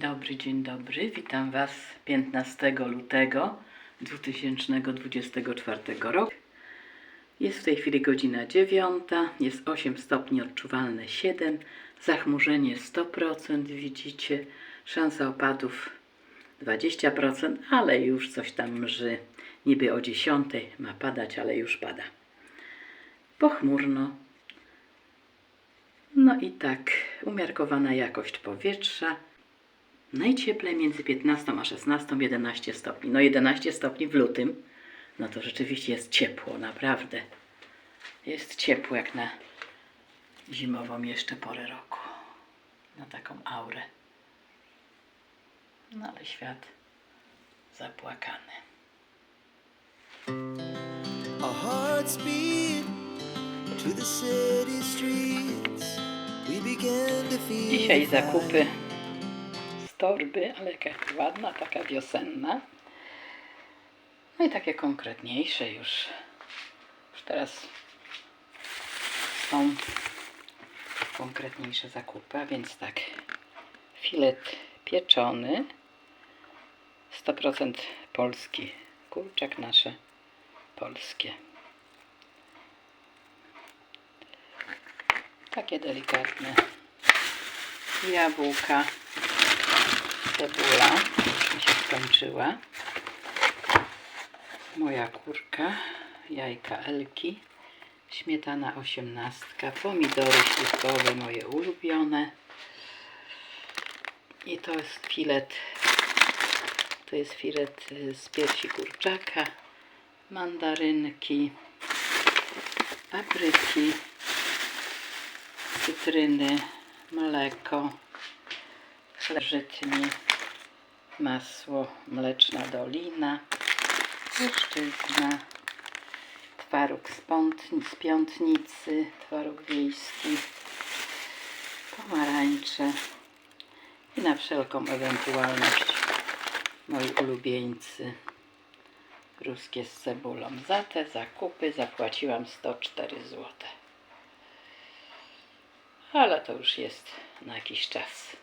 Dobry, dzień dobry. Witam Was 15 lutego 2024 roku. Jest w tej chwili godzina 9, jest 8 stopni, odczuwalne 7, zachmurzenie 100%, widzicie, szansa opadów 20%, ale już coś tam mrzy. Niby o 10 ma padać, ale już pada. Pochmurno, no i tak, umiarkowana jakość powietrza. Najcieplej między 15 a 16, 11 stopni. No 11 stopni w lutym, no to rzeczywiście jest ciepło, naprawdę. Jest ciepło jak na zimową jeszcze porę roku. Na taką aurę. No ale świat zapłakany. Our hearts beat to the city streets. We began to feel Dzisiaj zakupy torby, ale jaka ładna, taka wiosenna. No i takie konkretniejsze już. Już teraz są konkretniejsze zakupy, a więc tak. Filet pieczony, 100% polski. Kurczak nasze polskie. Takie delikatne jabłka, cebula, mi się skończyła, moja kurka, jajka Elki, śmietana osiemnastka, pomidory śliwkowe moje ulubione. I to jest filet, to jest filet z piersi kurczaka, mandarynki, papryki, cytryny, mleko, chleb żytni, masło mleczna dolina, płaszczyzna, twaróg z, pątni, z piątnicy, twaróg wiejski, pomarańcze i na wszelką ewentualność moi ulubieńcy ruskie z cebulą. Za te zakupy zapłaciłam 104 zł ale to już jest na jakiś czas.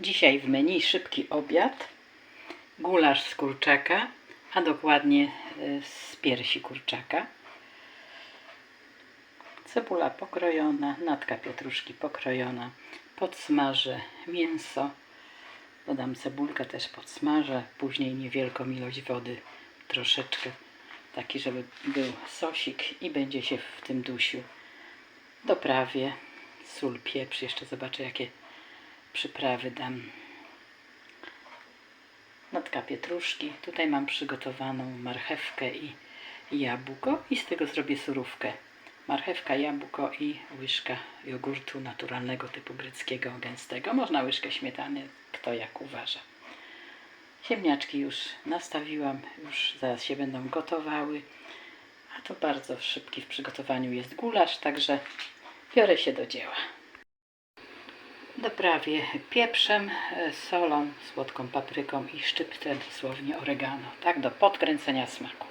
Dzisiaj w menu szybki obiad, gulasz z kurczaka, a dokładnie e, z piersi kurczaka. Cebula pokrojona, natka pietruszki pokrojona, podsmażę mięso, dodam cebulkę też podsmażę, później niewielką ilość wody, troszeczkę taki, żeby był sosik i będzie się w tym dusiu. Doprawię sól, pieprz, jeszcze zobaczę jakie przyprawy dam. Natka pietruszki. Tutaj mam przygotowaną marchewkę i jabłko i z tego zrobię surówkę. Marchewka, jabłko i łyżka jogurtu naturalnego typu greckiego, gęstego. Można łyżkę śmietany, kto jak uważa. Ziemniaczki już nastawiłam, już zaraz się będą gotowały. A to bardzo szybki w przygotowaniu jest gulasz, także biorę się do dzieła. Doprawię pieprzem, e, solą, słodką papryką i szczyptem dosłownie oregano, tak do podkręcenia smaku.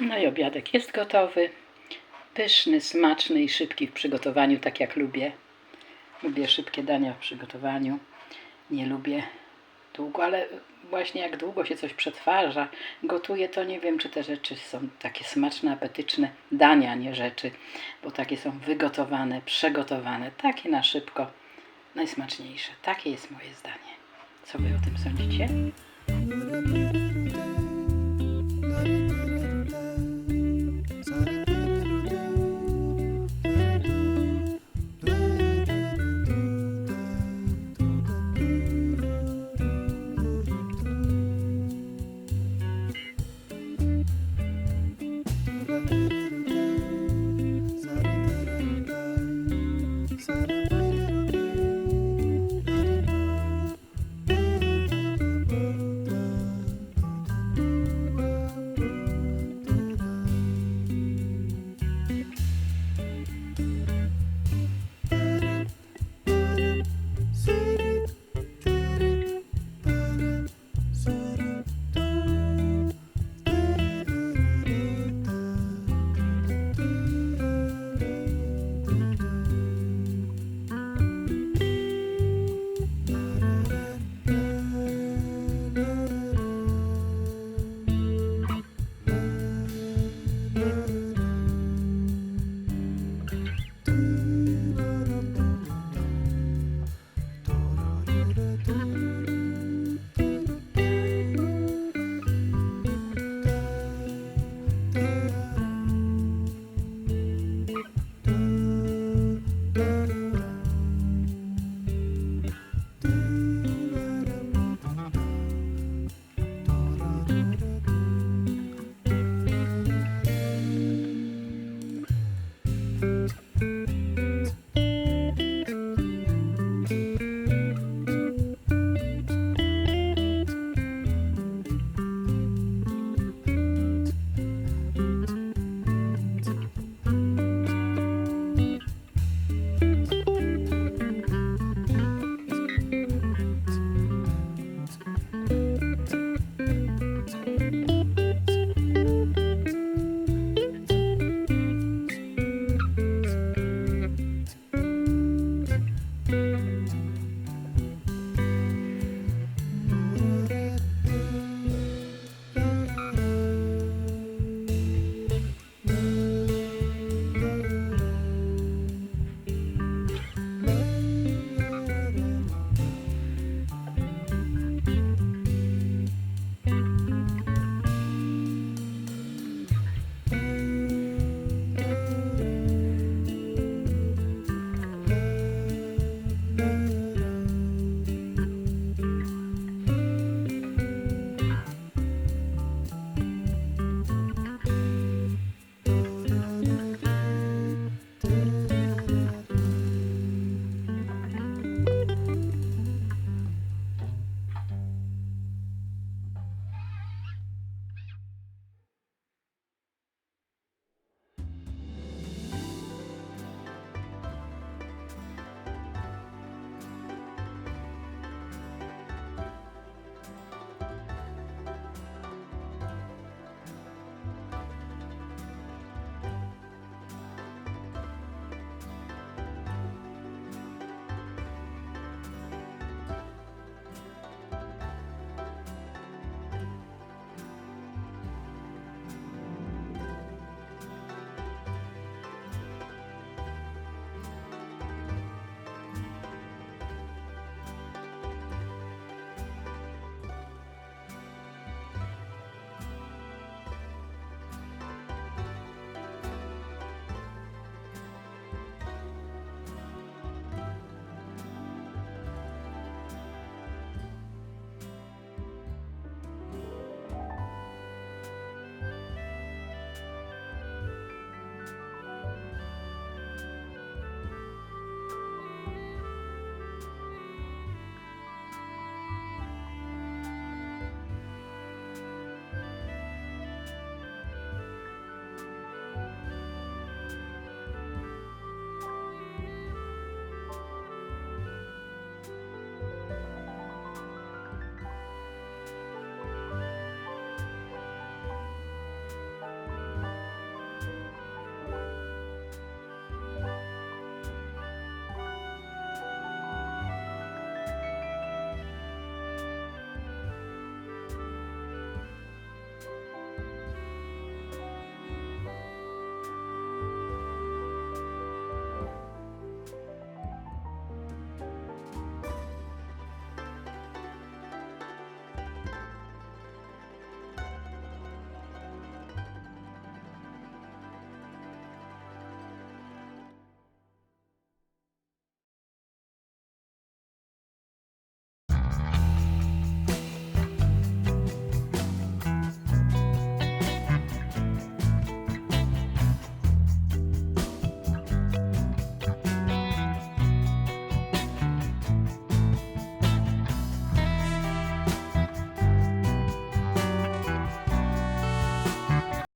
No i obiadek jest gotowy. Pyszny, smaczny i szybki w przygotowaniu, tak jak lubię. Lubię szybkie dania w przygotowaniu. Nie lubię długo, ale właśnie jak długo się coś przetwarza, gotuje, to nie wiem, czy te rzeczy są takie smaczne, apetyczne, dania, nie rzeczy, bo takie są wygotowane, przygotowane, takie na szybko, najsmaczniejsze. Takie jest moje zdanie. Co wy o tym sądzicie?